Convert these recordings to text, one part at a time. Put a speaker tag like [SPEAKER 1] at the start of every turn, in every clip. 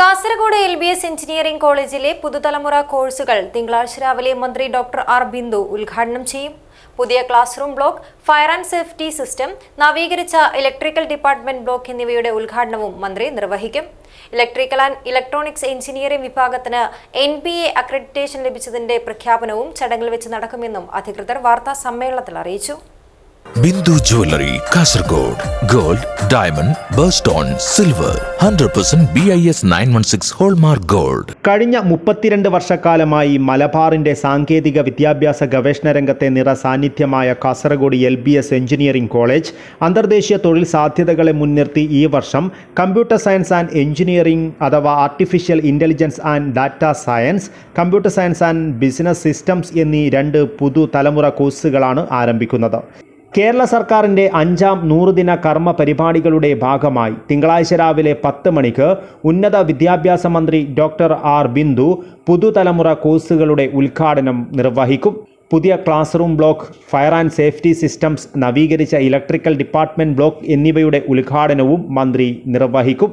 [SPEAKER 1] Kasaragod L B S engineering കോളേജിലെ പുതുതലമുറ കോഴ്സുകൾ തിങ്കളാഴ്ച രാവിലെ മന്ത്രി ഡോക്ടർ ആർ ബിന്ദു ഉദ്ഘാടനം ചെയ്യും. പുതിയ class room block fire and safety system നവീകരിച്ച ഇലക്ട്രിക്കൽ ഡിപ്പാർട്ട്മെന്റ് ബ്ലോക്ക് എന്നിവയുടെ ഉദ്ഘാടനവും മന്ത്രി നിർവഹിക്കും. ഇലക്ട്രിക്കൽ ആൻഡ് ഇലക്ട്രോണിക്സ് എഞ്ചിനീയറിംഗ് വിഭാഗത്തിന് എൻ ബി എ അക്രഡിറ്റേഷൻ ലഭിച്ചതിന്റെ പ്രഖ്യാപനവും ചടങ്ങിൽ വെച്ച് നടക്കുമെന്നും അധികൃതർ വാർത്താ സമ്മേളനത്തിൽ അറിയിച്ചു.
[SPEAKER 2] Bindu jewellery Kasaragod gold diamond birthstone silver hundred percent B I S nine one six hallmark gold.
[SPEAKER 3] കഴിഞ്ഞ മുപ്പത്തിരണ്ട് വർഷക്കാലമായി മലബാറിന്റെ സാങ്കേതിക വിദ്യാഭ്യാസ ഗവേഷണ രംഗത്തെ നിറ സാന്നിധ്യമായ Kasaragod L B S engineering college അന്തർദേശീയ തൊഴിൽ സാധ്യതകളെ മുൻനിർത്തി ഈ വർഷം കമ്പ്യൂട്ടർ സയൻസ് ആൻഡ് എഞ്ചിനീയറിംഗ് അഥവാ artificial intelligence and data science computer science and business systems എന്നീ രണ്ട് പുതുതലമുറ കോഴ്സുകളാണ് ആരംഭിക്കുന്നത്. കേരള സർക്കാരിന്റെ അഞ്ചാം നൂറുദിന കർമ്മ പരിപാടികളുടെ ഭാഗമായി തിങ്കളാഴ്ച രാവിലെ പത്ത് മണിക്ക് ഉന്നത വിദ്യാഭ്യാസ മന്ത്രി ഡോക്ടർ ആർ ബിന്ദു പുതുതലമുറ കോഴ്സുകളുടെ ഉദ്ഘാടനം നിർവഹിക്കും. പുതിയ class room block fire and safety systems നവീകരിച്ച ഇലക്ട്രിക്കൽ ഡിപ്പാർട്ട്മെന്റ് ബ്ലോക്ക് എന്നിവയുടെ ഉദ്ഘാടനവും മന്ത്രി നിർവഹിക്കും.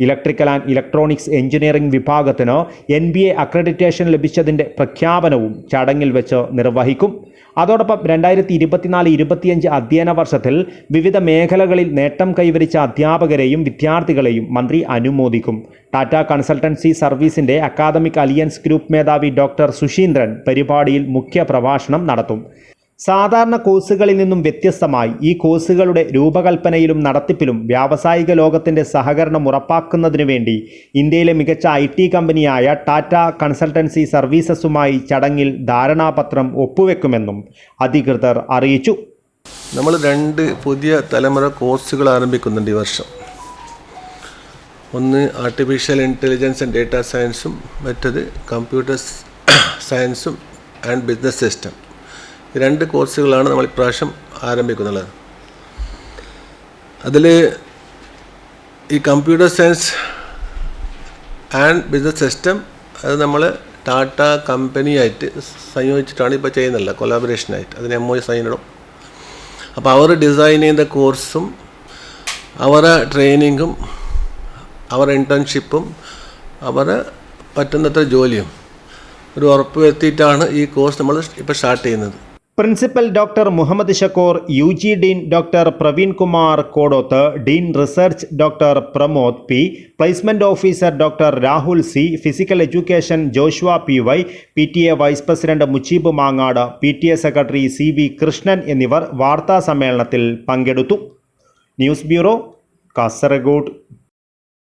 [SPEAKER 3] ഇലക്ട്രിക്കൽ ആൻഡ് ഇലക്ട്രോണിക്സ് എഞ്ചിനീയറിംഗ് വിഭാഗത്തിന് എൻ ബി എ അക്രഡിറ്റേഷൻ ലഭിച്ചതിന്റെ പ്രഖ്യാപനവും ചടങ്ങിൽ വെച്ച് നിർവഹിക്കും. അതോടൊപ്പം രണ്ടായിരത്തി ഇരുപത്തിനാല് ഇരുപത്തിയഞ്ച് അധ്യയന വർഷത്തിൽ വിവിധ മേഖലകളിൽ നേട്ടം കൈവരിച്ച അധ്യാപകരെയും വിദ്യാർത്ഥികളെയും മന്ത്രി അനുമോദിക്കും. ടാറ്റ കൺസൾട്ടൻസി സർവീസിന്റെ അക്കാദമിക് അലിയൻസ് ഗ്രൂപ്പ് മേധാവി ഡോക്ടർ സുശീന്ദ്രൻ പരിപാടിയിൽ മുഖ്യ പ്രഭാഷണം നടത്തും. സാധാരണ കോഴ്സുകളിൽ നിന്നും വ്യത്യസ്തമായി ഈ കോഴ്സുകളുടെ രൂപകൽപ്പനയിലും നടത്തിപ്പിലും വ്യാവസായിക ലോകത്തിന്റെ സഹകരണം ഉറപ്പാക്കുന്നതിനു വേണ്ടി ഇന്ത്യയിലെ മികച്ച ഐ ടി കമ്പനിയായ ടാറ്റ കൺസൾട്ടൻസി സർവീസസുമായി ചടങ്ങിൽ ധാരണാപത്രം ഒപ്പുവെക്കുമെന്നും അധികൃതർ അറിയിച്ചു.
[SPEAKER 4] നമ്മൾ രണ്ട് പുതിയ തലമുറ കോഴ്സുകൾ ആരംഭിക്കുന്നുണ്ട് ഈ വർഷം. ഒന്ന് ആർട്ടിഫിഷ്യൽ ഇന്റലിജൻസ് ആൻഡ് ഡേറ്റ സയൻസും മറ്റത് കമ്പ്യൂട്ടർ സയൻസും ആൻഡ് ബിസിനസ് സിസ്റ്റം രണ്ട് കോഴ്സുകളാണ് നമ്മൾ ഇപ്രാവശ്യം ആരംഭിക്കുന്നത്. അതിൽ ഈ computer science and business system അത് നമ്മൾ ടാറ്റ കമ്പനിയായിട്ട് സംയോജിച്ചിട്ടാണ് ഇപ്പോൾ ചെയ്യുന്നില്ല കൊലാബറേഷനായിട്ട് അതിന് എം ഒ സൈൻ ഇടും. അപ്പോൾ അവർ ഡിസൈൻ ചെയ്ത കോഴ്സും അവരെ ട്രെയിനിങ്ങും അവരുടെ ഇന്റേൺഷിപ്പും അവരെ പറ്റുന്നത്ര ജോലിയും ഒരു ഉറപ്പ് വരുത്തിയിട്ടാണ് ഈ കോഴ്സ് നമ്മൾ ഇപ്പോൾ സ്റ്റാർട്ട് ചെയ്യുന്നത്.
[SPEAKER 3] Principal doctor Muhammad Shakoor U G dean doctor Praveen Kumar Kodoth dean research doctor Pramod P placement officer doctor Rahul C physical education Joshua P Y P T A vice president Mujeeb Mangad P T A secretary C V Krishnan എന്നിവർ വാർത്താ സമ്മേളനത്തിൽ പങ്കെടുത്തു. News bureau Kasaragod.